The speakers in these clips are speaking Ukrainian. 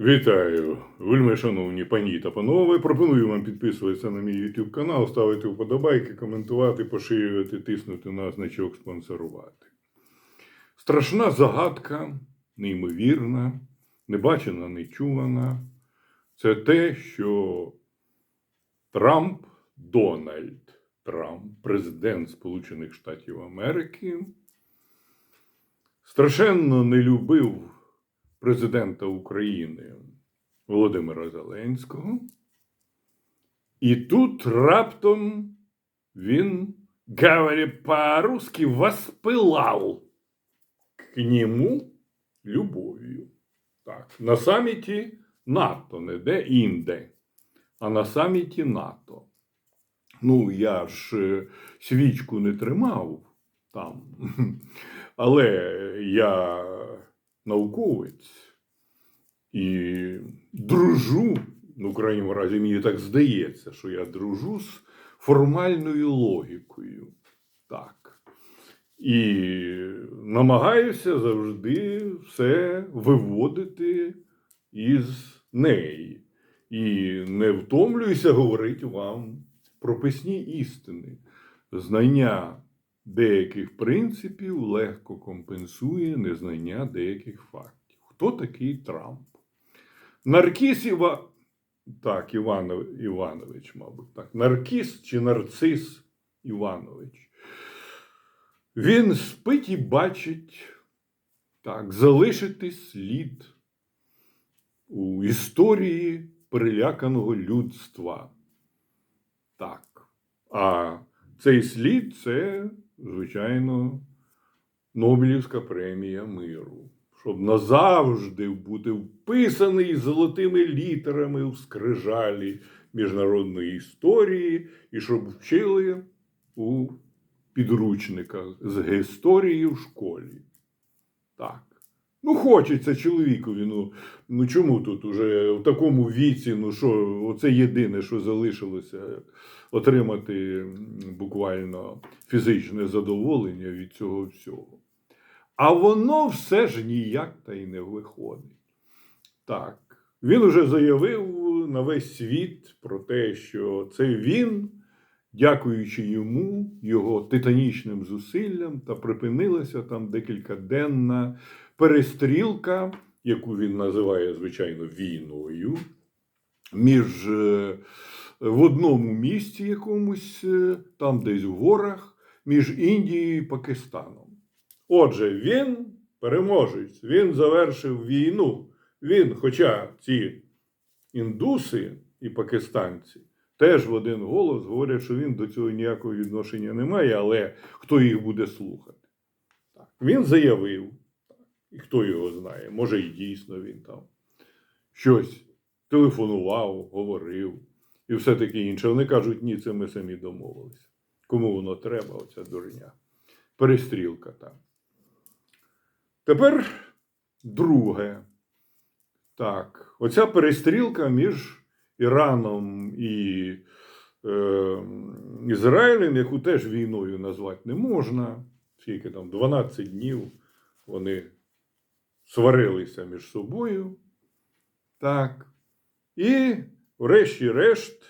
Вітаю, вельми шановні пані та панове. Пропоную вам підписуватися на мій YouTube канал, ставити вподобайки, коментувати, поширювати, тиснути на значок спонсорувати. Страшна загадка, неймовірна, небачена, нечувана. Це те, що Трамп, Дональд Трамп, президент Сполучених Штатів Америки, страшенно не любив президента України Володимира Зеленського. І тут раптом він, говоря по-русски, воспылал к нему любов'ю. Так, на саміті НАТО, не де інде, а на саміті НАТО. Ну, я ж е, свічку не тримав там, але я науковець і дружу, ну, в крайньому разі, мені так здається, що я дружу з формальною логікою. Так. І намагаюся завжди все виводити із неї. І не втомлююся говорити вам прописні істини. Знання деяких принципів легко компенсує незнання деяких фактів. Хто такий Трамп? Наркіс Іва... Так, Іванов... Іванович, мабуть, так. Наркіс чи нарцис Іванович. Він спить і бачить так, залишити слід у історії переляканого людства. Так. А цей слід це, звичайно, Нобелівська премія миру. Щоб назавжди бути вписаний золотими літерами в скрижалі міжнародної історії, і щоб вчили у підручниках з історії в школі. Так. Ну, хочеться чоловікові. Ну, ну чому тут уже в такому віці, ну що, оце єдине, що залишилося, отримати буквально фізичне задоволення від цього всього. А воно все ж ніяк та й не виходить. Так, він уже заявив на весь світ про те, що це він, дякуючи йому, його титанічним зусиллям, та припинилася там декількаденна перестрілка, яку він називає, звичайно, війною, між е, в одному місті якомусь, е, там десь в горах, між Індією і Пакистаном. Отже, він переможець, він завершив війну. Він, хоча ці індуси і пакистанці теж в один голос говорять, що він до цього ніякого відношення не має, але хто їх буде слухати? Він заявив, і хто його знає, може і дійсно він там щось телефонував, говорив і все таке інше. Вони кажуть, ні, це ми самі домовилися. Кому воно треба, оця дурня. Перестрілка там. Тепер друге. Так, оця перестрілка між Іраном і е, Ізраїлем, яку теж війною назвати не можна. Скільки там 12 днів вони сварилися між собою. Так. І, врешті-решт,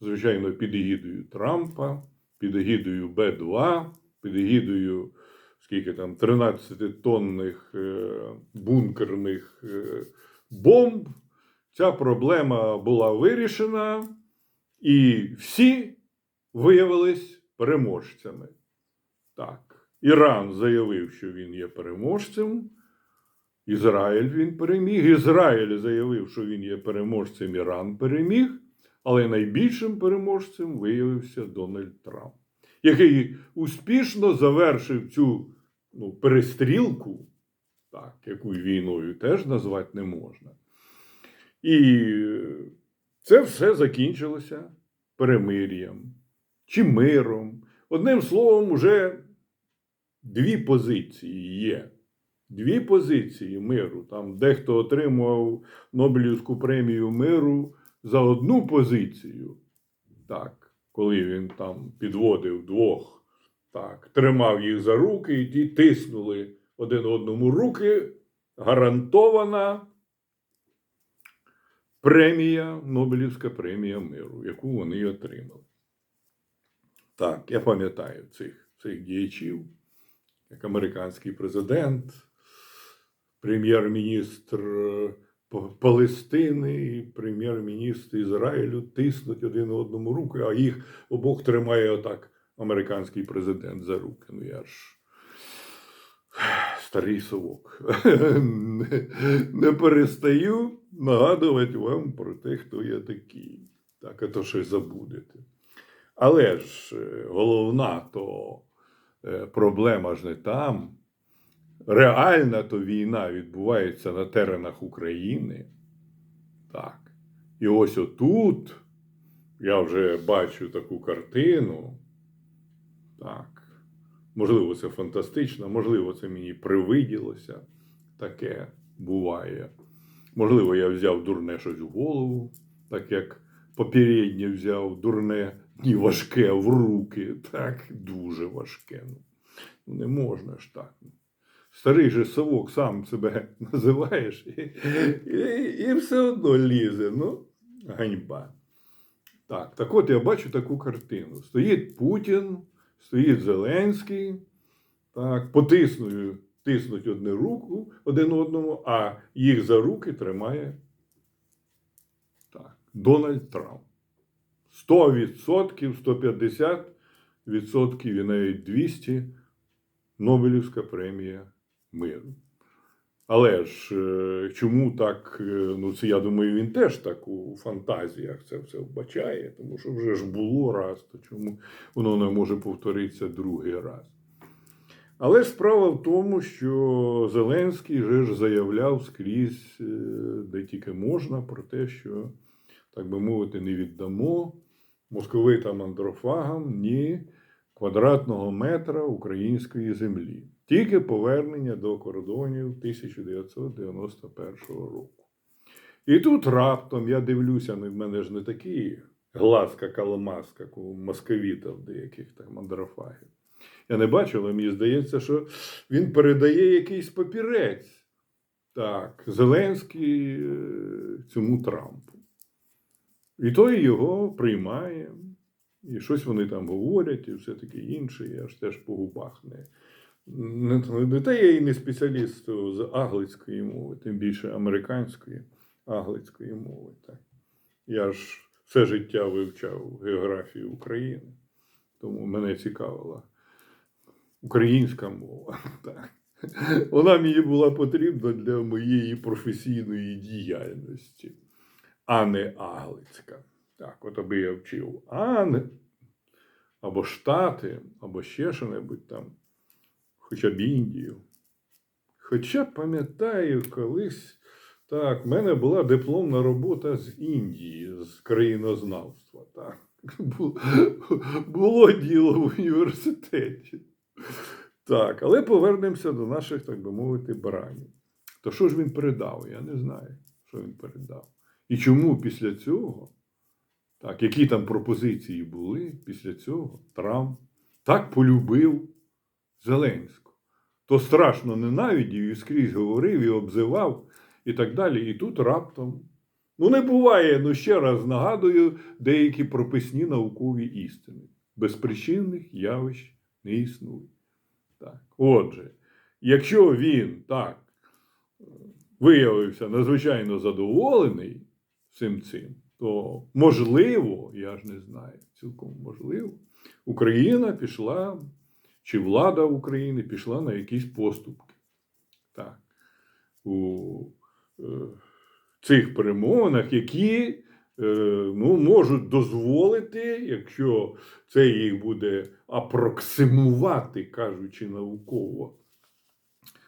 звичайно, під егідою Трампа, під егідою Б2, під егідою скільки там 13-тонних е, бункерних е, бомб. Ця проблема була вирішена, і всі виявились переможцями. Так, Іран заявив, що він є переможцем. Ізраїль він переміг. Ізраїль заявив, що він є переможцем, Іран переміг. Але найбільшим переможцем виявився Дональд Трамп, який успішно завершив цю ну, перестрілку, так, яку війною теж назвати не можна. І це все закінчилося перемир'ям чи миром. Одним словом, уже дві позиції є. Дві позиції миру. Там дехто отримував Нобелівську премію миру за одну позицію. Так, коли він там підводив двох, так, тримав їх за руки і ті тиснули один одному руки. Гарантована премія, Нобелівська премія миру, яку вони отримали. Так, я пам'ятаю цих, цих діячів, як американський президент, прем'єр-міністр е, Палестини і прем'єр-міністр Ізраїлю тиснуть один одному руки, а їх обох тримає отак американський президент за руки. Ну я ж старий совок. Не, перестаю нагадувати вам про те, хто я такий. Так, а то щось забудете. Але ж е, головна то е, проблема ж не там. Реальна то війна відбувається на теренах України. Так. І ось отут я вже бачу таку картину. Так. Можливо, це фантастично, можливо, це мені привиділося. Таке буває. Можливо, я взяв дурне щось в голову, так як попереднє взяв дурне і важке в руки. Так, дуже важке. Ну, не можна ж так. Старий же совок сам себе називаєш, і, і, і все одно лізе. Ну, ганьба. Так, так от я бачу таку картину. Стоїть Путін, стоїть Зеленський, так, потиснуть, тиснуть одне руку один одному, а їх за руки тримає так, Дональд Трамп. 100%, 150% і навіть 200 Нобелівська премія миру. Але ж е, чому так? е, Ну, це я думаю, він теж так у фантазіях це все вбачає, тому що вже ж було раз, то чому воно не може повторитися другий раз. Але справа в тому, що Зеленський же ж заявляв скрізь, е, де тільки можна, про те, що, так би мовити, не віддамо московитам андрофагам ні квадратного метра української землі. Тільки повернення до кордонів 1991 року. І тут раптом я дивлюся, ну, в мене ж не такі глазка каламаска, як у московітів деяких там андрофагів. Я не бачу, але мені здається, що він передає якийсь папірець. Так, Зеленський е, цьому Трампу. І той його приймає. І щось вони там говорять, і все таке інше. Я ж теж по губах не. Не, те я і не спеціаліст з англійської мови, тим більше американської англійської мови. Так. Я ж все життя вивчав географію України, тому мене цікавила українська мова. Так. Вона мені була потрібна для моєї професійної діяльності, а не англійська. Так, от аби я вчив Ан, або Штати, або ще що-небудь там, хоча б Індію. Хоча пам'ятаю, колись так, в мене була дипломна робота з Індії, з країнознавства. Так. Було діло в університеті. Так, але повернемося до наших, так би мовити, баранів. То що ж він передав? Я не знаю, що він передав. І чому після цього, так, які там пропозиції були після цього, Трамп так полюбив Зеленського. То страшно ненавидів і скрізь говорив і обзивав, і так далі. І тут раптом. Ну, не буває, ну ще раз нагадую, деякі прописні наукові істини. Безпричинних явищ не існує. Так. Отже, якщо він так е, виявився надзвичайно задоволений всім цим, то можливо, я ж не знаю, цілком можливо, Україна пішла, чи влада України пішла на якісь поступки. Так. У е, цих перемовинах, які е, ну, можуть дозволити, якщо це їх буде апроксимувати, кажучи науково,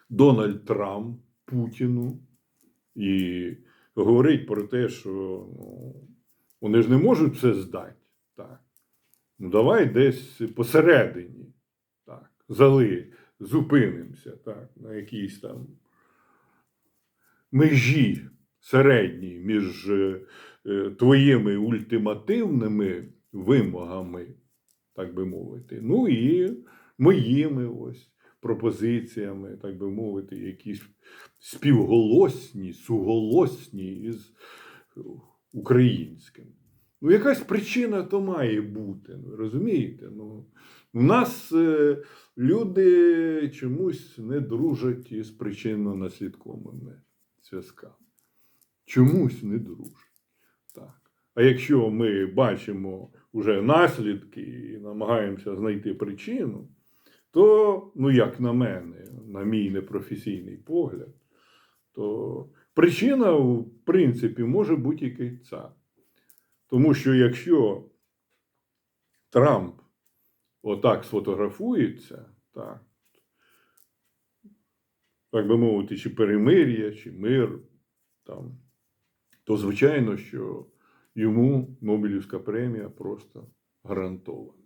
Дональд Трамп Путіну і говорить про те, що ну, вони ж не можуть все здати. Так. Ну, давай десь посередині. Зали, зупинимося так, на якійсь там межі середній між е, твоїми ультимативними вимогами, так би мовити, ну і моїми ось пропозиціями, так би мовити, якісь співголосні, суголосні із українським. Ну, якась причина то має бути. Ну, розумієте? Ну, у нас е, люди чомусь не дружать із причинно-наслідковими зв'язками. Чомусь не дружать. Так. А якщо ми бачимо вже наслідки і намагаємося знайти причину, то, ну як на мене, на мій непрофесійний погляд, то причина, в принципі, може бути і ця. Тому що якщо Трамп отак сфотографується, так, так би мовити, чи перемир'я, чи мир, там, то звичайно, що йому Нобелівська премія просто гарантована.